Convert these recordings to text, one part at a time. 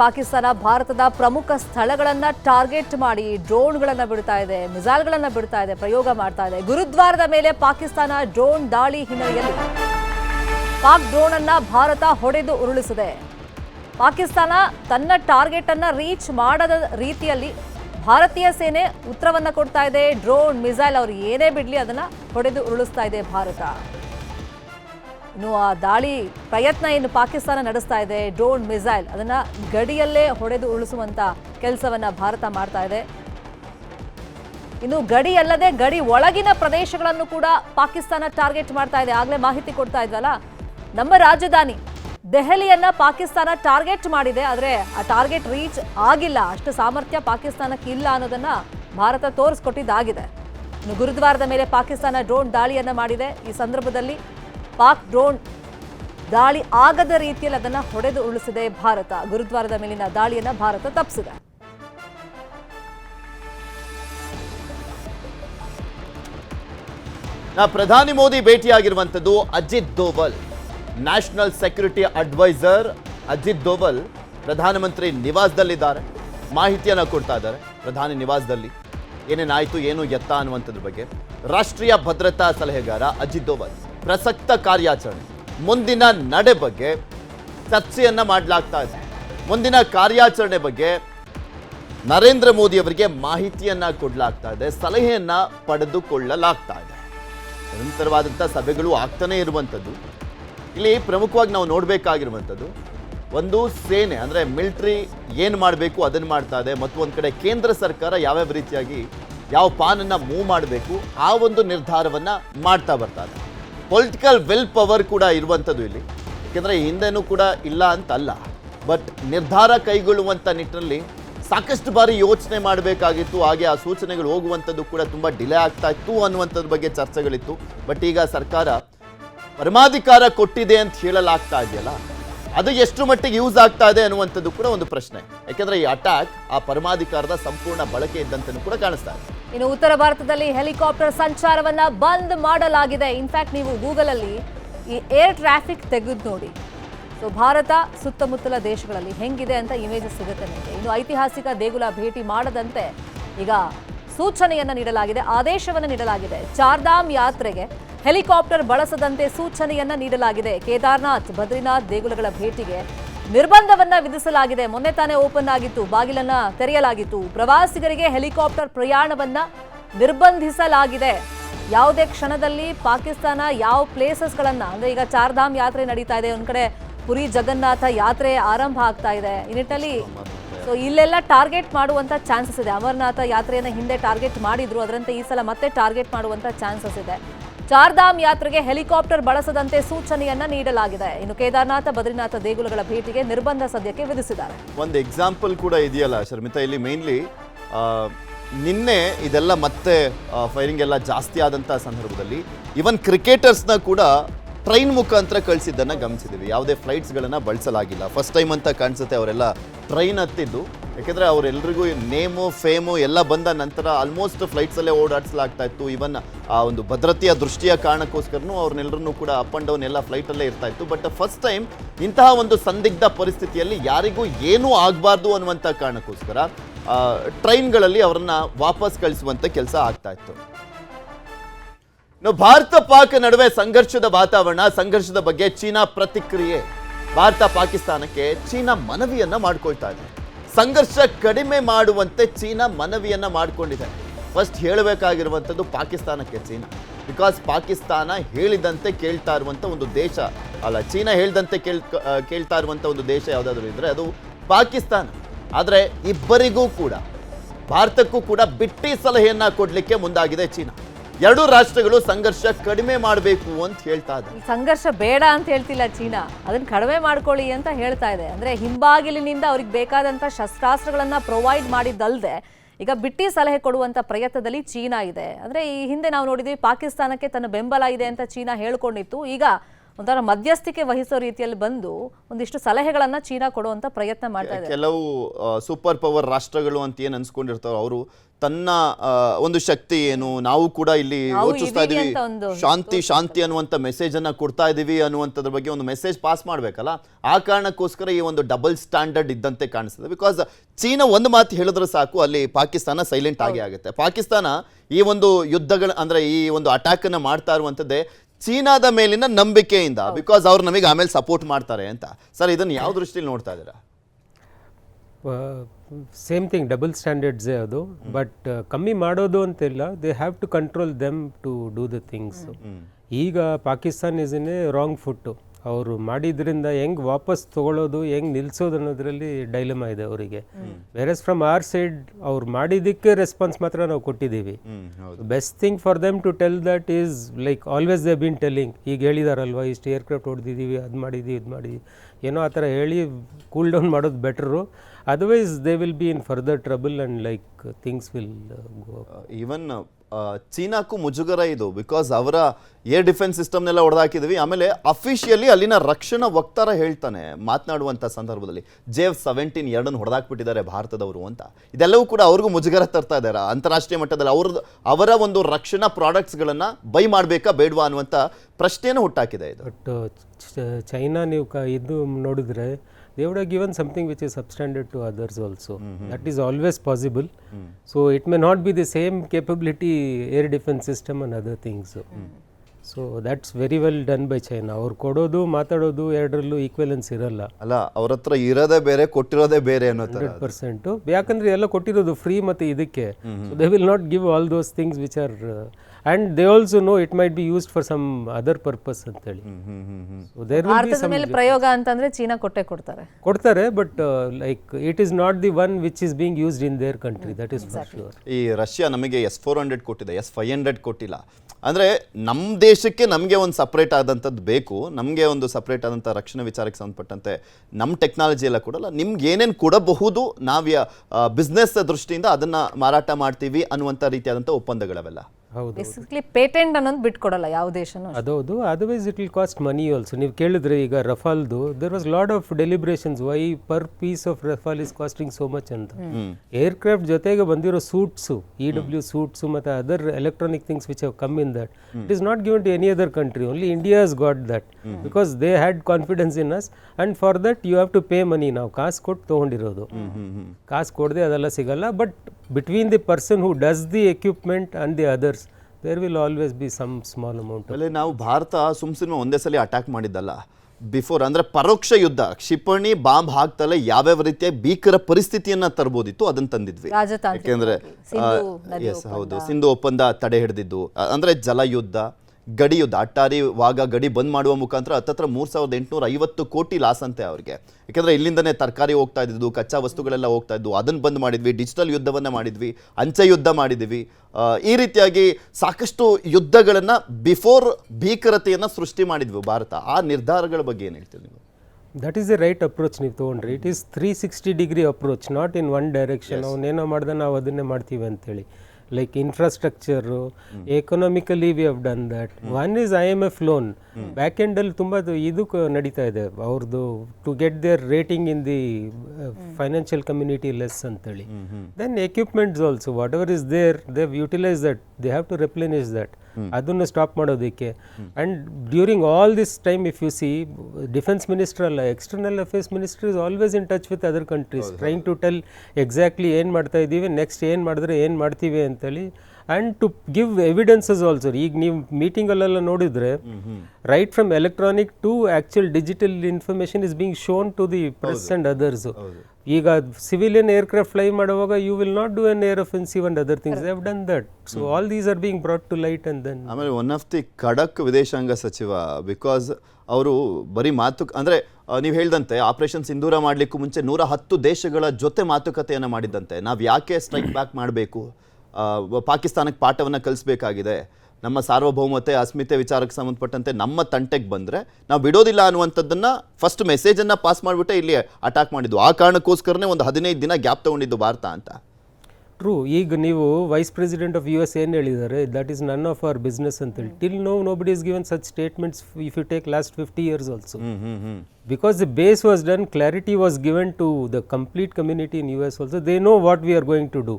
ಪಾಕಿಸ್ತಾನ ಭಾರತದ ಪ್ರಮುಖ ಸ್ಥಳಗಳನ್ನ ಟಾರ್ಗೆಟ್ ಮಾಡಿ ಡ್ರೋನ್ಗಳನ್ನ ಬಿಡ್ತಾ ಇದೆ, ಮಿಸೈಲ್ಗಳನ್ನ ಬಿಡ್ತಾ ಇದೆ, ಪ್ರಯೋಗ ಮಾಡ್ತಾ ಇದೆ. ಗುರುದ್ವಾರದ ಮೇಲೆ ಪಾಕಿಸ್ತಾನ ಡ್ರೋನ್ ದಾಳಿ ಹಿನ್ನೆಲೆಯಲ್ಲಿ. ಪಾಕ್ ಡ್ರೋನ್ ಅನ್ನ ಭಾರತ ಹೊಡೆದು ಉರುಳಿಸಿದೆ. ಪಾಕಿಸ್ತಾನ ತನ್ನ ಟಾರ್ಗೆಟ್ ಅನ್ನ ರೀಚ್ ಮಾಡದ ರೀತಿಯಲ್ಲಿ ಭಾರತೀಯ ಸೇನೆ ಉತ್ತರವನ್ನ ಕೊಡ್ತಾ ಇದೆ. ಡ್ರೋನ್, ಮಿಸೈಲ್ ಅವ್ರು ಏನೇ ಬಿಡ್ಲಿ ಅದನ್ನ ಹೊಡೆದು ಉರುಳಿಸ್ತಾ ಇದೆ ಭಾರತ. ಇನ್ನು ಆ ದಾಳಿ ಪ್ರಯತ್ನ ಏನು ಪಾಕಿಸ್ತಾನ ನಡೆಸ್ತಾ ಇದೆ. ಡ್ರೋನ್ ಮಿಸೈಲ್ ಅದನ್ನ ಗಡಿಯಲ್ಲೇ ಹೊಡೆದು ಉಳಿಸುವಂಥ ಕೆಲಸವನ್ನ ಭಾರತ ಮಾಡ್ತಾ ಇದೆ. ಇನ್ನು ಗಡಿ ಅಲ್ಲದೆ ಗಡಿ ಒಳಗಿನ ಪ್ರದೇಶಗಳನ್ನು ಕೂಡ ಪಾಕಿಸ್ತಾನ ಟಾರ್ಗೆಟ್ ಮಾಡ್ತಾ ಇದೆ. ಆಗ್ಲೇ ಮಾಹಿತಿ ಕೊಡ್ತಾ ಇದ್ವಲ್ಲ? ನಮ್ಮ ರಾಜಧಾನಿ ದೆಹಲಿಯನ್ನ ಪಾಕಿಸ್ತಾನ ಟಾರ್ಗೆಟ್ ಮಾಡಿದೆ. ಆದರೆ ಆ ಟಾರ್ಗೆಟ್ ರೀಚ್ ಆಗಿಲ್ಲ. ಅಷ್ಟು ಸಾಮರ್ಥ್ಯ ಪಾಕಿಸ್ತಾನಕ್ಕೆ ಇಲ್ಲ ಅನ್ನೋದನ್ನ ಭಾರತ ತೋರಿಸ್ಕೊಟ್ಟಿದ್ದಾಗಿದೆ. ಇನ್ನು ಗುರುದ್ವಾರದ ಮೇಲೆ ಪಾಕಿಸ್ತಾನ ಡ್ರೋನ್ ದಾಳಿಯನ್ನ ಮಾಡಿದೆ. ಈ ಸಂದರ್ಭದಲ್ಲಿ ಪಾಕ್ ಡ್ರೋನ್ ದಾಳಿ ಆಗದ ರೀತಿಯಲ್ಲಿ ಅದನ್ನ ಹೊಡೆದು ಉಳಿಸಿದೆ ಭಾರತ. ಗುರುದ್ವಾರದ ಮೇಲಿನ ದಾಳಿಯನ್ನ ಭಾರತ ತಪ್ಪಿಸಿದೆ. ಪ್ರಧಾನಿ Modi ಭೇಟಿಯಾಗಿರುವಂಥದ್ದು Ajit Doval. National security adviser Ajit Doval ಪ್ರಧಾನಮಂತ್ರಿ ನಿವಾಸದಲ್ಲಿದ್ದಾರೆ. ಮಾಹಿತಿಯನ್ನು ಕೊಡ್ತಾ ಇದ್ದಾರೆ ಪ್ರಧಾನಿ ನಿವಾಸದಲ್ಲಿ. ಏನೇನಾಯಿತು, ಏನು ಎತ್ತ ಅನ್ನುವಂಥದ್ರ ಬಗ್ಗೆ. ರಾಷ್ಟ್ರೀಯ ಭದ್ರತಾ ಸಲಹೆಗಾರ ಅಜಿತ್ ದೋವಲ್. ಪ್ರಸಕ್ತ ಕಾರ್ಯಾಚರಣೆ. ಮುಂದಿನ ನಡೆ ಬಗ್ಗೆ ಚರ್ಚೆಯನ್ನು ಮಾಡಲಾಗ್ತಾ ಇದೆ. ಮುಂದಿನ ಕಾರ್ಯಾಚರಣೆ ಬಗ್ಗೆ ನರೇಂದ್ರ ಮೋದಿ ಅವರಿಗೆ ಮಾಹಿತಿಯನ್ನ ಕೊಡಲಾಗ್ತಾ ಇದೆ. ಸಲಹೆಯನ್ನ ಪಡೆದುಕೊಳ್ಳಲಾಗ್ತಾ ಇದೆ. ನಿರಂತರವಾದಂಥ ಸಭೆಗಳು ಆಗ್ತಾನೆ ಇರುವಂಥದ್ದು ಇಲ್ಲಿ ಪ್ರಮುಖವಾಗಿ ನಾವು ನೋಡಬೇಕಾಗಿರುವಂಥದ್ದು ಒಂದು ಸೇನೆ ಅಂದರೆ ಮಿಲಿಟ್ರಿ ಏನು ಮಾಡಬೇಕು ಅದನ್ನು ಮಾಡ್ತಾ ಇದೆ, ಮತ್ತು ಒಂದು ಕಡೆ ಕೇಂದ್ರ ಸರ್ಕಾರ ಯಾವ್ಯಾವ ರೀತಿಯಾಗಿ, ಯಾವ ಪಾನನ್ನು ಮೂವ್ ಮಾಡಬೇಕು, ಆ ಒಂದು ನಿರ್ಧಾರವನ್ನು ಮಾಡ್ತಾ ಬರ್ತಾ ಇದೆ. ಪೊಲಿಟಿಕಲ್ ವೆಲ್ ಪವರ್ ಕೂಡ ಇರುವಂಥದ್ದು ಇಲ್ಲಿ. ಯಾಕೆಂದರೆ ಹಿಂದೆನೂ ಕೂಡ ಇಲ್ಲ ಅಂತ ಅಲ್ಲ ಬಟ್ ನಿರ್ಧಾರ ಕೈಗೊಳ್ಳುವಂಥ ನಿಟ್ಟಿನಲ್ಲಿ ಸಾಕಷ್ಟು ಬಾರಿ ಯೋಚನೆ ಮಾಡಬೇಕಾಗಿತ್ತು. ಹಾಗೆ ಆ ಸೂಚನೆಗಳು ಹೋಗುವಂಥದ್ದು ಕೂಡ ತುಂಬ ಡಿಲೇ ಆಗ್ತಾ ಇತ್ತು ಬಗ್ಗೆ ಚರ್ಚೆಗಳಿತ್ತು. ಬಟ್ ಈಗ ಸರ್ಕಾರ ಪರಮಾಧಿಕಾರ ಕೊಟ್ಟಿದೆ ಅಂತ ಹೇಳಲಾಗ್ತಾ ಇದೆಯಲ್ಲ, ಅದು ಎಷ್ಟು ಮಟ್ಟಿಗೆ ಯೂಸ್ ಆಗ್ತಾ ಇದೆ ಅನ್ನುವಂಥದ್ದು ಕೂಡ ಒಂದು ಪ್ರಶ್ನೆ. ಯಾಕೆಂದರೆ ಈ ಅಟ್ಯಾಕ್ ಆ ಪರಮಾಧಿಕಾರದ ಸಂಪೂರ್ಣ ಬಳಕೆ ಇದ್ದಂತೆಯೂ ಕೂಡ ಕಾಣಿಸ್ತಾ ಇದೆ. ಇನ್ನು ಉತ್ತರ ಭಾರತದಲ್ಲಿ ಹೆಲಿಕಾಪ್ಟರ್ ಸಂಚಾರವನ್ನ ಬಂದ್ ಮಾಡಲಾಗಿದೆ. ಇನ್ಫ್ಯಾಕ್ಟ್ ನೀವು ಗೂಗಲ್ ಅಲ್ಲಿ ಈ ಏರ್ ಟ್ರಾಫಿಕ್ ತೆಗೆದು ನೋಡಿ. ಸೊ ಭಾರತ ಸುತ್ತಮುತ್ತಲ ದೇಶಗಳಲ್ಲಿ ಹೆಂಗಿದೆ ಅಂತ ಇಮೇಜ್ ಸಿಗುತ್ತೆ ನಿಮಗೆ. ಇನ್ನು ಐತಿಹಾಸಿಕ ದೇಗುಲ ಭೇಟಿ ಮಾಡದಂತೆ ಈಗ ಸೂಚನೆಯನ್ನ ನೀಡಲಾಗಿದೆ. ಆದೇಶವನ್ನು ನೀಡಲಾಗಿದೆ. ಚಾರ್ಧಾಮ್ ಯಾತ್ರೆಗೆ ಹೆಲಿಕಾಪ್ಟರ್ ಬಳಸದಂತೆ ಸೂಚನೆಯನ್ನ ನೀಡಲಾಗಿದೆ. ಕೇದಾರ್ನಾಥ್, ಬದ್ರಿನಾಥ್ ದೇಗುಲಗಳ ಭೇಟಿಗೆ ನಿರ್ಬಂಧವನ್ನ ವಿಧಿಸಲಾಗಿದೆ. ಮೊನ್ನೆ ತಾನೇ ಓಪನ್ ಆಗಿತ್ತು, ಬಾಗಿಲನ್ನ ತೆರೆಯಲಾಗಿತ್ತು. ಪ್ರವಾಸಿಗರಿಗೆ ಹೆಲಿಕಾಪ್ಟರ್ ಪ್ರಯಾಣವನ್ನ ನಿರ್ಬಂಧಿಸಲಾಗಿದೆ. ಯಾವುದೇ ಕ್ಷಣದಲ್ಲಿ ಪಾಕಿಸ್ತಾನ ಯಾವ ಪ್ಲೇಸಸ್ಗಳನ್ನ, ಅಂದ್ರೆ ಈಗ ಚಾರ್ಧಾಮ್ ಯಾತ್ರೆ ನಡೀತಾ ಇದೆ, ಒಂದ್ ಕಡೆ ಪುರಿ ಜಗನ್ನಾಥ ಯಾತ್ರೆ ಆರಂಭ ಆಗ್ತಾ ಇದೆ. ಈ ಸೊ ಇಲ್ಲೆಲ್ಲ ಟಾರ್ಗೆಟ್ ಮಾಡುವಂತ ಚಾನ್ಸಸ್ ಇದೆ. ಅಮರನಾಥ ಯಾತ್ರೆಯನ್ನ ಹಿಂದೆ ಟಾರ್ಗೆಟ್ ಮಾಡಿದ್ರು, ಅದರಂತೆ ಈ ಸಲ ಮತ್ತೆ ಟಾರ್ಗೆಟ್ ಮಾಡುವಂತ ಚಾನ್ಸಸ್ ಇದೆ. ಚಾರ್ಧಾಮ್ ಯಾತ್ರೆಗೆ ಹೆಲಿಕಾಪ್ಟರ್ ಬಳಸದಂತೆ ಸೂಚನೆಯನ್ನ ನೀಡಲಾಗಿದೆ. ಇನ್ನು ಕೇದಾರ್ನಾಥ, ಬದ್ರಿನಾಥ ದೇಗುಲಗಳ ಭೇಟಿಗೆ ನಿರ್ಬಂಧ ಸದ್ಯಕ್ಕೆ ವಿಧಿಸಿದ್ದಾರೆ. ಒಂದು ಎಕ್ಸಾಂಪಲ್ ಕೂಡ ಇದೆಯಲ್ಲ, ಶರ್ಮಿತಾ? ಇಲ್ಲಿ ಮೇನ್ಲಿ ನಿನ್ನೆ ಇದೆಲ್ಲ ಮತ್ತೆ ಫೈರಿಂಗ್ ಎಲ್ಲ ಜಾಸ್ತಿ ಆದಂಥ ಸಂದರ್ಭದಲ್ಲಿ ಇವನ್ ಕ್ರಿಕೆಟರ್ಸ್ನ ಕೂಡ ಟ್ರೈನ್ ಮುಖಾಂತರ ಕಳಿಸಿದ್ದನ್ನು ಗಮನಿಸಿದ್ದೀವಿ. ಯಾವುದೇ ಫ್ಲೈಟ್ಸ್ಗಳನ್ನು ಬಳಸಲಾಗಿಲ್ಲ. ಫಸ್ಟ್ ಟೈಮ್ ಅಂತ ಕಾಣಿಸುತ್ತೆ, ಅವರೆಲ್ಲ ಟ್ರೈನ್ ಹತ್ತಿದ್ದು. ಯಾಕೆಂದರೆ ಅವರೆಲ್ಲರಿಗೂ ನೇಮು, ಫೇಮು ಎಲ್ಲ ಬಂದ ನಂತರ ಆಲ್ಮೋಸ್ಟ್ ಫ್ಲೈಟ್ಸಲ್ಲೇ ಓಡಾಡಿಸಲಾಗ್ತಾ ಇತ್ತು. ಇವನ್ ಆ, ಒಂದು ಭದ್ರತೆಯ ದೃಷ್ಟಿಯ ಕಾರಣಕ್ಕೋಸ್ಕರನೂ ಅವ್ರನ್ನೆಲ್ಲರನ್ನೂ ಕೂಡ ಅಪ್ ಆ್ಯಂಡ್ ಡೌನ್ ಎಲ್ಲ ಫ್ಲೈಟಲ್ಲೇ ಇರ್ತಾ ಇತ್ತು. ಬಟ್ ಫಸ್ಟ್ ಟೈಮ್ ಇಂತಹ ಒಂದು ಸಂದಿಗ್ಧ ಪರಿಸ್ಥಿತಿಯಲ್ಲಿ ಯಾರಿಗೂ ಏನೂ ಆಗಬಾರ್ದು ಅನ್ನುವಂಥ ಕಾರಣಕ್ಕೋಸ್ಕರ ಟ್ರೈನ್ಗಳಲ್ಲಿ ಅವರನ್ನ ವಾಪಸ್ ಕಳಿಸುವಂಥ ಕೆಲಸ ಆಗ್ತಾ ಇತ್ತು. ಭಾರತ ಪಾಕ್ ನಡುವೆ ಸಂಘರ್ಷದ ವಾತಾವರಣ, ಸಂಘರ್ಷದ ಬಗ್ಗೆ ಚೀನಾ ಪ್ರತಿಕ್ರಿಯೆ. ಭಾರತ ಪಾಕಿಸ್ತಾನಕ್ಕೆ ಚೀನಾ ಮನವಿಯನ್ನ ಮಾಡ್ಕೊಳ್ತಾ ಇದೆ. ಸಂಘರ್ಷ ಕಡಿಮೆ ಮಾಡುವಂತೆ ಚೀನಾ ಮನವಿಯನ್ನ ಮಾಡಿಕೊಂಡಿದೆ. ಫಸ್ಟ್ ಹೇಳಬೇಕಾಗಿರುವಂಥದ್ದು ಪಾಕಿಸ್ತಾನಕ್ಕೆ ಚೀನಾ. ಬಿಕಾಸ್ ಪಾಕಿಸ್ತಾನ ಹೇಳಿದಂತೆ ಕೇಳ್ತಾ ಇರುವಂಥ ಒಂದು ದೇಶ ಅಲ್ಲ, ಚೀನಾ ಹೇಳಿದಂತೆ ಕೇಳ್ ಕೇಳ್ತಾ ಇರುವಂಥ ಒಂದು ದೇಶ ಯಾವುದಾದ್ರೂ ಇದ್ದರೆ ಅದು ಪಾಕಿಸ್ತಾನ. ಆದರೆ ಇಬ್ಬರಿಗೂ ಕೂಡ, ಭಾರತಕ್ಕೂ ಕೂಡ ಬಿಟ್ಟಿ ಸಲಹೆಯನ್ನು ಕೊಡಲಿಕ್ಕೆ ಮುಂದಾಗಿದೆ ಚೀನಾ. ಎರಡೂ ರಾಷ್ಟ್ರಗಳು ಸಂಘರ್ಷ ಕಡಿಮೆ ಮಾಡಬೇಕು ಅಂತ ಹೇಳ್ತಾ ಇದೆ ಸಂಘರ್ಷ ಬೇಡ ಅಂತ ಹೇಳ್ತಿಲ್ಲ ಚೀನಾ. ಅದನ್ನ ಕಡಿಮೆ ಮಾಡ್ಕೊಳ್ಳಿ ಅಂತ ಹೇಳ್ತಾ ಇದೆ. ಅಂದ್ರೆ ಹಿಂಬಾಗಿಲಿನಿಂದ ಅವ್ರಿಗೆ ಬೇಕಾದಂತ ಶಸ್ತ್ರಾಸ್ತ್ರಗಳನ್ನ ಪ್ರೊವೈಡ್ ಮಾಡಿದ್ದಲ್ದೆ ಈಗ ಬಿಟ್ಟಿ ಸಲಹೆ ಕೊಡುವಂತ ಪ್ರಯತ್ನದಲ್ಲಿ ಚೀನಾ ಇದೆ. ಅಂದ್ರೆ ಈ ಹಿಂದೆ ನಾವು ನೋಡಿದ್ವಿ ಪಾಕಿಸ್ತಾನಕ್ಕೆ ತನ್ನ ಬೆಂಬಲ ಇದೆ ಅಂತ ಚೀನಾ ಹೇಳ್ಕೊಂಡಿತ್ತು. ಈಗ ಒಂಥರ ಮಧ್ಯಸ್ಥಿಕೆ ವಹಿಸೋ ರೀತಿಯಲ್ಲಿ ಬಂದು ಒಂದಿಷ್ಟು ಸಲಹೆಗಳನ್ನ ಚೀನಾ ಕೊಡುವಂತ ಪ್ರಯತ್ನ ಮಾಡ್ತಾ ಇದೆ. ಕೆಲವು ಸೂಪರ್ ಪವರ್ ರಾಷ್ಟ್ರಗಳು ಅಂತ ಏನು ಅನ್ಸ್ಕೊಂಡಿರ್ತಾರೋ ಅವರು ತನ್ನ ಒಂದು ಶಕ್ತಿ ಏನು? ನಾವು ಕೂಡ ಇಲ್ಲಿ ಯೋಚಿಸ್ತಾ ಇದೀವಿ ಶಾಂತಿ ಶಾಂತಿ ಅನ್ನುವಂಥ ಮೆಸೇಜ್ ಅನ್ನ ಕೊಡ್ತಾ ಇದೀವಿ ಅನ್ನುವಂಥದ್ರ ಬಗ್ಗೆ ಒಂದು ಮೆಸೇಜ್ ಪಾಸ್ ಮಾಡ್ಬೇಕಲ್ಲ? ಆ ಕಾರಣಕ್ಕೋಸ್ಕರ ಈ ಒಂದು ಡಬಲ್ ಸ್ಟ್ಯಾಂಡರ್ಡ್ ಇದ್ದಂತೆ ಕಾಣಿಸ್ತದೆ. ಬಿಕಾಸ್ ಚೀನಾ ಒಂದು ಮಾತು ಹೇಳಿದ್ರೆ ಸಾಕು ಅಲ್ಲಿ ಪಾಕಿಸ್ತಾನ ಸೈಲೆಂಟ್ ಆಗಿ ಆಗುತ್ತೆ. ಪಾಕಿಸ್ತಾನ ಈ ಒಂದು ಯುದ್ಧಗಳ ಅಂದ್ರೆ ಈ ಒಂದು ಅಟ್ಯಾಕ್ ಅನ್ನ ಮಾಡ್ತಾ ಇರುವಂತದ್ದೇ ಚೀನಾದ ಮೇಲಿನ ನಂಬಿಕೆಯಿಂದ. ಬಿಕಾಸ್ ಅವ್ರು ನಮಗೆ ಆಮೇಲೆ ಸಪೋರ್ಟ್ ಮಾಡ್ತಾರೆ ಅಂತ. ಸರ್ ಇದನ್ನ ಯಾವ ದೃಷ್ಟಿಲಿ ನೋಡ್ತಾ ಇದ್ದೀರಾ? ಸೇಮ್ ಥಿಂಗ್ ಡಬಲ್ ಸ್ಟ್ಯಾಂಡರ್ಡ್ಸೇ ಅದು. ಬಟ್ ಕಮ್ಮಿ ಮಾಡೋದು ಅಂತಿಲ್ಲ. They have to control them to do the things ಈಗ Pakistan is in a wrong foot ಅವರು ಮಾಡಿದ್ರಿಂದ ಹೆಂಗೆ ವಾಪಸ್ ತೊಗೊಳ್ಳೋದು ಹೆಂಗೆ ನಿಲ್ಸೋದು ಅನ್ನೋದ್ರಲ್ಲಿ ಡೈಲಮ ಇದೆ ಅವರಿಗೆ. ವೆರಸ್ ಫ್ರಮ್ ಆರ್ ಸೈಡ್ ಅವ್ರು ಮಾಡಿದ್ದಕ್ಕೆ ರೆಸ್ಪಾನ್ಸ್ ಮಾತ್ರ ನಾವು ಕೊಟ್ಟಿದ್ದೀವಿ. Best thing for them to tell that is like always they been telling ಈಗ ಹೇಳಿದಾರಲ್ವ ಇಷ್ಟು ಏರ್ಕ್ರಾಫ್ಟ್ ಹೊಡೆದಿದ್ದೀವಿ ಅದು ಮಾಡಿದ್ದೀವಿ ಇದು ಮಾಡಿ ಏನೋ ಆ ಥರ ಹೇಳಿ ಕೂಲ್ ಡೌನ್ ಮಾಡೋದು better otherwise they will be in further trouble and like things will go even ಚೀನಾಕ್ಕೂ ಮುಜುಗರ ಇದು ಬಿಕಾಸ್ ಅವರ ಏರ್ ಡಿಫೆನ್ಸ್ ಸಿಸ್ಟಮ್ನೆಲ್ಲ ಹೊಡೆದಾಕಿದ್ವಿ ಆಮೇಲೆ ಅಫಿಷಿಯಲಿ ಅಲ್ಲಿನ ರಕ್ಷಣಾ ವಕ್ತಾರ ಹೇಳ್ತಾನೆ ಮಾತನಾಡುವಂಥ ಸಂದರ್ಭದಲ್ಲಿ. ಜೇವ್ ಸೆವೆಂಟೀನ್ ಎರಡನ್ನು ಹೊಡೆದಾಕ್ಬಿಟ್ಟಿದ್ದಾರೆ ಭಾರತದವರು ಅಂತ. ಇದೆಲ್ಲವೂ ಕೂಡ ಅವ್ರಿಗೂ ಮುಜುಗರ ತರ್ತಾ ಇದ್ದಾರೆ. ಅಂತಾರಾಷ್ಟ್ರೀಯ ಮಟ್ಟದಲ್ಲಿ ಅವ್ರದ್ದು ಅವರ ಒಂದು ರಕ್ಷಣಾ ಪ್ರಾಡಕ್ಟ್ಸ್ಗಳನ್ನು ಬೈ ಮಾಡಬೇಕಾ ಬೇಡವಾ ಅನ್ನುವಂಥ ಪ್ರಶ್ನೆಯನ್ನು ಹುಟ್ಟಾಕಿದೆ ಇದು. ಬಟ್ ಚೈನಾ ನೀವು ಇದು ನೋಡಿದ್ರೆ they would have given something which is substandard to others also. Mm -hmm. That is always possible. Mm. So, it may not be the same capability air defense system and other things. So. Mm. So that's very well done by China ಅವ್ರು ಕೊಡೋದು ಮಾತಾಡೋದು ಎರಡರಲ್ಲೂ ಈಕ್ವೆಲೆನ್ಸ್ ಇರಲ್ಲ. ಅಲ್ಲ ಅವ್ರ ಹತ್ರ ಇರೋದೇ ಬೇರೆ ಕೊಟ್ಟಿರೋದೇ ಬೇರೆ ಅನ್ನೋ ಥರ ಹಂಡ್ರೆಡ್ ಪರ್ಸೆಂಟು. ಯಾಕಂದ್ರೆ ಎಲ್ಲ ಕೊಟ್ಟಿರೋದು ಫ್ರೀ ಮತ್ತು ಇದಕ್ಕೆ. They will not give all those things which are and they also know it might be used for some other purpose ಅಂತ ಹೇಳಿ ಮೇಲೆ ಪ್ರಯೋಗ ಅಂತಂದ್ರೆ ಚೀನಾ ಕೊಟ್ಟೆ ಕೊಡ್ತಾರೆ. ಕೊಡ್ತಾರೆ but like it is not the one which is being used in their country that is for sure ಈ Russia ನಮಗೆ ಎಸ್ ಫೋರ್ ಹಂಡ್ರೆಡ್ ಕೊಟ್ಟಿದೆ ಎಸ್ ಫೈವ್ ಹಂಡ್ರೆಡ್ ಕೊಟ್ಟಿಲ್ಲ. ಅಂದರೆ ನಮ್ಮ ದೇಶಕ್ಕೆ ನಮಗೆ ಒಂದು ಸಪ್ರೇಟ್ ಆದಂಥದ್ದು ಬೇಕು, ನಮಗೆ ಒಂದು ಸಪ್ರೇಟ್ ಆದಂಥ ರಕ್ಷಣಾ ವಿಚಾರಕ್ಕೆ ಸಂಬಂಧಪಟ್ಟಂತೆ ನಮ್ಮ ಟೆಕ್ನಾಲಜಿ ಎಲ್ಲ ಕೊಡಲ್ಲ ನಿಮ್ಗೆ ಏನೇನು ಕೊಡಬಹುದು ನಾವು ಬಿಸ್ನೆಸ್ ದೃಷ್ಟಿಯಿಂದ ಅದನ್ನು ಮಾರಾಟ ಮಾಡ್ತೀವಿ ಅನ್ನುವಂಥ ರೀತಿಯಾದಂಥ ಒಪ್ಪಂದಗಳವೆಲ್ಲ. ಬೇಸಿಕ್ಲಿ ಪೇಟೆಂಟ್ ಅನ್ನೋದು ಬಿಟ್ಕೊಡಲ್ಲ ಯಾವ ದೇಶನೂ. ಅದೌದು. Otherwise it will cost money also ನೀವು ಕೇಳಿದ್ರೆ ಈಗ ರಫಾಲ್ದು there was lot of deliberations why per piece of Rafale is costing so much ಅಂತ. ಏರ್ಕ್ರಾಫ್ಟ್ ಜೊತೆಗೆ ಬಂದಿರೋ ಸೂಟ್ಸು ಇ ಡಬ್ಲ್ಯೂ ಸೂಟ್ಸು ಮತ್ತು other electronic things which have come in that it is not given to any other country only India has got that because they had confidence in us and for that you have to pay money ನಾವು ಕಾಸು ಕೊಟ್ಟು ತೊಗೊಂಡಿರೋದು. ಕಾಸು ಕೊಡದೆ ಅದೆಲ್ಲ ಸಿಗಲ್ಲ but between the person who does the equipment and the others there will always be some small amount ಅಲ್ಲಿ ನಾವು ಭಾರತ ಸುಮ್ ಸುಮ್ಮನೆ ಒಂದೇ ಸಲ ಅಟ್ಯಾಕ್ ಮಾಡಿದ್ದಲ್ಲ ಬಿಫೋರ್ ಅಂದರೆ ಪರೋಕ್ಷ ಯುದ್ಧ ಕ್ಷಿಪಣಿ ಬಾಂಬ್ ಹಾಕ್ತಲೇ ಯಾವ್ಯಾವ ರೀತಿಯ ಭೀಕರ ಪರಿಸ್ಥಿತಿಯನ್ನ ತರಬಹುದಿತ್ತು ಅದನ್ನ ತಂದಿದ್ವಿ. ಯಾಕೆಂದ್ರೆ ಸಿಂಧು ನದಿ ಎಸ್ ಹೌದು ಸಿಂಧು ಒಪ್ಪಂದ ತಡೆ ಹಿಡಿದಿದ್ದು ಅಂದ್ರೆ ಜಲ ಜಲಯುದ್ಧ ಗಡಿ ಯುದ್ಧ ಅಟ್ಟಾರಿ ವಾಗ ಗಡಿ ಬಂದ್ ಮಾಡುವ ಮುಖಾಂತರ ಹತ್ತತ್ರ ಮೂರು ಸಾವಿರದ ಎಂಟುನೂರ ಐವತ್ತು ಕೋಟಿ ಲಾಸ್ ಅಂತೆ ಅವ್ರಿಗೆ. ಯಾಕಂದ್ರೆ ಇಲ್ಲಿಂದನೇ ತರಕಾರಿ ಹೋಗ್ತಾ ಇದ್ದು ಕಚ್ಚಾ ವಸ್ತುಗಳೆಲ್ಲ ಹೋಗ್ತಾ ಇದ್ದು ಅದನ್ನ ಬಂದ್ ಮಾಡಿದ್ವಿ ಡಿಜಿಟಲ್ ಯುದ್ಧವನ್ನ ಮಾಡಿದ್ವಿ ಅಂಚೆ ಯುದ್ಧ ಮಾಡಿದ್ವಿ. ಈ ರೀತಿಯಾಗಿ ಸಾಕಷ್ಟು ಯುದ್ಧಗಳನ್ನ ಬಿಫೋರ್ ಭೀಕರತೆಯನ್ನು ಸೃಷ್ಟಿ ಮಾಡಿದ್ವಿ ಭಾರತ. ಆ ನಿರ್ಧಾರಗಳ ಬಗ್ಗೆ ಏನು ಹೇಳ್ತೀವಿ ನೀವು? That is the right approach ನೀವು ತೊಗೊಂಡ್ರಿ. It is three sixty degree approach not in one direction ಅವನೇನೋ ಮಾಡ್ದೆ ನಾವು ಅದನ್ನೇ ಮಾಡ್ತೀವಿ ಅಂತೇಳಿ. Like infrastructure economically we have done that one is I M F loan back ಎಂಡಲ್ಲಿ ತುಂಬ ಇದು ನಡೀತಾ ಇದೆ. ಅವ್ರದ್ದು to get their rating in the financial community less ಅಂತೇಳಿ. Then equipments also whatever is there they utilise that they have to replenish that ಅದನ್ನು stop ಮಾಡೋದಕ್ಕೆ. And during all this time if you see defence minister ಅಲ್ಲ external affairs minister is always in touch with other countries trying to tell exactly ಏನು ಮಾಡ್ತಾ ಇದ್ದೀವಿ next ಏನು ಮಾಡಿದ್ರೆ ಏನು ಮಾಡ್ತೀವಿ ಅಂತೇಳಿ. And to give evidences also ಈಗ ನೀವು ಮೀಟಿಂಗಲ್ಲೆಲ್ಲ ನೋಡಿದರೆ right from electronic to actual digital information is being shown to the press and others ಈಗ ಸಿವಿಲಿಯನ್ ಏರ್ಕ್ರಾಫ್ಟ್ ಫ್ಲೈ ಮಾಡುವಾಗ you will not do an air offensive and other things have done that so all these are being brought to light and then ಆಮೇಲೆ one of the ಖಡಕ್ ವಿದೇಶಾಂಗ ಸಚಿವ because ಅವರು ಬರೀ ಮಾತು, ಅಂದರೆ ನೀವು ಹೇಳ್ದಂತೆ ಆಪರೇಷನ್ ಸಿಂಧೂರ ಮಾಡಲಿಕ್ಕೂ ಮುಂಚೆ ನೂರ ಹತ್ತು ದೇಶಗಳ ಜೊತೆ ಮಾತುಕತೆಯನ್ನು ಮಾಡಿದ್ದಂತೆ. ನಾವು ಯಾಕೆ ಸ್ಟ್ರೈಕ್ ಬ್ಯಾಕ್ ಮಾಡಬೇಕು? ಪಾಕಿಸ್ತಾನಕ್ಕೆ ಪಾಠವನ್ನು ಕಲಿಸ್ಬೇಕಾಗಿದೆ. ನಮ್ಮ ಸಾರ್ವಭೌಮತೆ, ಅಸ್ಮಿತೆ ವಿಚಾರಕ್ಕೆ ಸಂಬಂಧಪಟ್ಟಂತೆ ನಮ್ಮ ತಂಟೆಗೆ ಬಂದರೆ ನಾವು ಬಿಡೋದಿಲ್ಲ ಅನ್ನುವಂಥದ್ದನ್ನು ಫಸ್ಟ್ ಮೆಸೇಜನ್ನು ಪಾಸ್ ಮಾಡಿಬಿಟ್ಟೆ ಇಲ್ಲಿ ಅಟ್ಯಾಕ್ ಮಾಡಿದ್ದು. ಆ ಕಾರಣಕ್ಕೋಸ್ಕರನೇ ಒಂದು ಹದಿನೈದು ದಿನ ಗ್ಯಾಪ್ ತೊಗೊಂಡಿದ್ದು ಭಾರತ ಅಂತ. ಟ್ರೂ ಈಗ ನೀವು vice president of U S ಏನು ಹೇಳಿದ್ದಾರೆ? That is none of our business ಅಂತ ಹೇಳಿ. Till no nobody is given such statements if you take last fifty years also because the base was done clarity was given to the complete community in U S also they know what we are going to do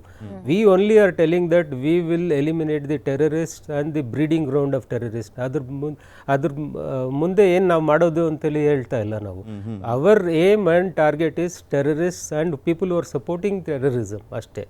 we only are telling that we will eliminate the terrorist and the breeding ground of terrorist ಅದ್ರ ಅದ್ರ ಮುಂದೆ ಏನು ನಾವು ಮಾಡೋದು ಅಂತೇಳಿ ಹೇಳ್ತಾ ಇಲ್ಲ ನಾವು. Our aim and target is terrorist and people are supporting terrorism ಅಷ್ಟೇ.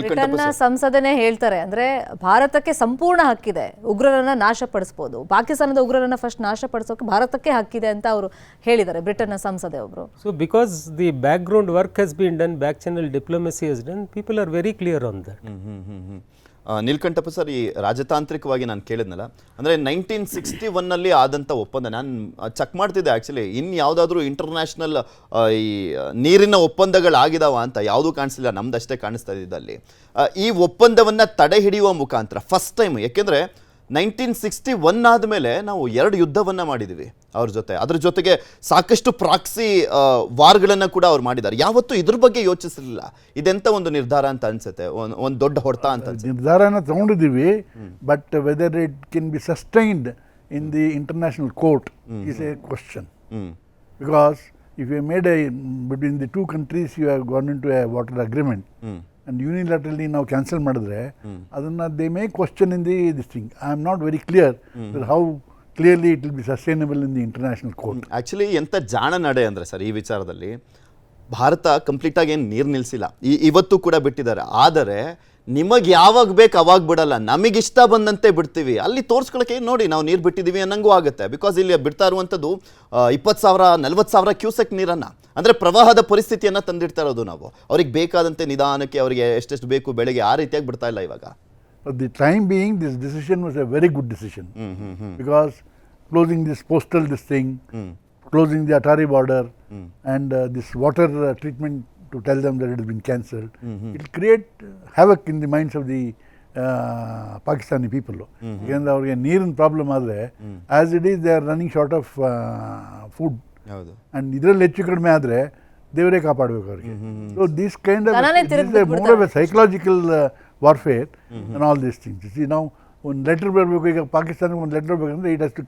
ಬ್ರಿಟನ್ನ ಸಂಸದನೇ ಹೇಳ್ತಾರೆ ಅಂದ್ರೆ ಭಾರತಕ್ಕೆ ಸಂಪೂರ್ಣ ಹಕ್ಕಿದೆ ಉಗ್ರರನ್ನ ನಾಶಪಡಿಸಬಹುದು ಪಾಕಿಸ್ತಾನದ ಉಗ್ರರನ್ನ ಫಸ್ಟ್ ನಾಶಪಡಿಸೋಕೆ ಭಾರತಕ್ಕೆ ಹಕ್ಕಿದೆ ಅಂತ ಅವರು ಹೇಳಿದ್ದಾರೆ ಬ್ರಿಟನ್ನ ಸಂಸದೆ ಒಬ್ರು. So because the background work has been done back channel diplomacy has done people are very clear on that Neelkanthappa sir, ಈ ರಾಜತಾಂತ್ರಿಕವಾಗಿ ನಾನು ಕೇಳಿದ್ನಲ್ಲ, ಅಂದರೆ ನೈನ್ಟೀನ್ ಸಿಕ್ಸ್ಟಿ ಒನ್ನಲ್ಲಿ ಆದಂಥ ಒಪ್ಪಂದ, ನಾನು ಚೆಕ್ ಮಾಡ್ತಿದ್ದೆ ಆ್ಯಕ್ಚುಲಿ ಇನ್ನು ಯಾವುದಾದ್ರೂ ಇಂಟರ್ನ್ಯಾಷನಲ್ ಈ ನೀರಿನ ನೀರಿನ ಒಪ್ಪಂದಗಳಾಗಿದಾವ ಅಂತ ಯಾವುದೂ ಕಾಣಿಸ್ತಿಲ್ಲ ನಮ್ದಷ್ಟೇ ಕಾಣಿಸ್ತಾ ಇದ್ದಲ್ಲಿ. ಈ ಒಪ್ಪಂದವನ್ನು ತಡೆ ಹಿಡಿಯುವ ಮುಖಾಂತರ ಫಸ್ಟ್ ಟೈಮ್ ಯಾಕೆಂದರೆ ನೈನ್ಟೀನ್ ಸಿಕ್ಸ್ಟಿ ಒನ್ ಆದಮೇಲೆ ನಾವು ಎರಡು ಯುದ್ಧವನ್ನು ಮಾಡಿದ್ದೀವಿ ಅವ್ರ ಜೊತೆ. ಅದ್ರ ಜೊತೆಗೆ ಸಾಕಷ್ಟು ಪ್ರಾಕ್ಸಿ ವಾರ್ಗಳನ್ನು ಕೂಡ ಅವ್ರು ಮಾಡಿದ್ದಾರೆ. ಯಾವತ್ತೂ ಇದ್ರ ಬಗ್ಗೆ ಯೋಚಿಸಲಿಲ್ಲ. ಇದೆಂತ ಒಂದು ನಿರ್ಧಾರ ಅಂತ ಅನ್ಸುತ್ತೆ? ಒಂದು ದೊಡ್ಡ ಹೊಡೆತ ಅಂತ ಅನ್ಸುತ್ತೆ. ನಿರ್ಧಾರನ ತಗೊಂಡಿದ್ದೀವಿ but whether it can be sustained in the international court is a question because because if made made a between the two countries you have to a water water and unilaterally ನಾವು cancel ಮಾಡಿದ್ರೆ ಅದನ್ನು they may question in the this thing I am not very clear how clearly it will be sustainable in the international court actually ಎಂಥ ಜಾಣ ನಡೆ ಅಂದರೆ sir ಈ ವಿಚಾರದಲ್ಲಿ ಭಾರತ ಕಂಪ್ಲೀಟಾಗಿ ಏನು ನೀರು ನಿಲ್ಲಿಸಿಲ್ಲ ಈ ಇವತ್ತು ಕೂಡ ಬಿಟ್ಟಿದ್ದಾರೆ. ಆದರೆ ನಿಮಗೆ ಯಾವಾಗ ಬೇಕು ಅವಾಗ ಬಿಡಲ್ಲ ನಮಗೆ ಇಷ್ಟ ಬಂದಂತೆ ಬಿಡ್ತೀವಿ. ಅಲ್ಲಿ ತೋರಿಸ್ಕೊಳಕ್ಕೆ ನೋಡಿ ನಾವು ನೀರು ಬಿಟ್ಟಿದ್ದೀವಿ ಅನ್ನಂಗೂ ಆಗುತ್ತೆ. ಬಿಕಾಸ್ ಇಲ್ಲಿ ಬಿಡ್ತಾ ಇರುವಂಥದ್ದು ಇಪ್ಪತ್ತು ಸಾವಿರ ನಲ್ವತ್ತು ಸಾವಿರ ಕ್ಯೂಸೆಕ್ ನೀರನ್ನು. ಅಂದರೆ ಪ್ರವಾಹದ ಪರಿಸ್ಥಿತಿಯನ್ನು ತಂದಿಡ್ತಾ ಇರೋದು ನಾವು. ಅವ್ರಿಗೆ ಬೇಕಾದಂತೆ ನಿಧಾನಕ್ಕೆ ಅವರಿಗೆ ಎಷ್ಟೆಷ್ಟು ಬೇಕು ಬೆಳಗ್ಗೆ ಆ ರೀತಿಯಾಗಿ ಬಿಡ್ತಾ ಇಲ್ಲ ಇವಾಗ. The time being this decision was was very good decision because closing this postal this thing closing the Attari border and this water border, to tell them that it has been cancelled, it will create uh, havoc in the minds of the uh, Pakistani people. ಯಾಕಂದ್ರೆ ಅವ್ರಿಗೆ ನೀರಿನ problem ಆದರೆ as it is they are running short of food ಹೌದು. And ಇದರಲ್ಲಿ ಹೆಚ್ಚು ಕಡಿಮೆ ಆದರೆ ದೇವರೇ ಕಾಪಾಡಬೇಕು ಅವ್ರಿಗೆ. So this kind of. More of a psychological warfare all these things ನಾವು ಒಂದು ಲೆಟರ್ ಬರಬೇಕು ಈಗ ಪಾಕಿಸ್ತಾನಕ್ಕೆ ಒಂದು ಲೆಟರ್ ಬೇಕಂದ್ರೆ ಇಟ್ ಹಸ್ ಟು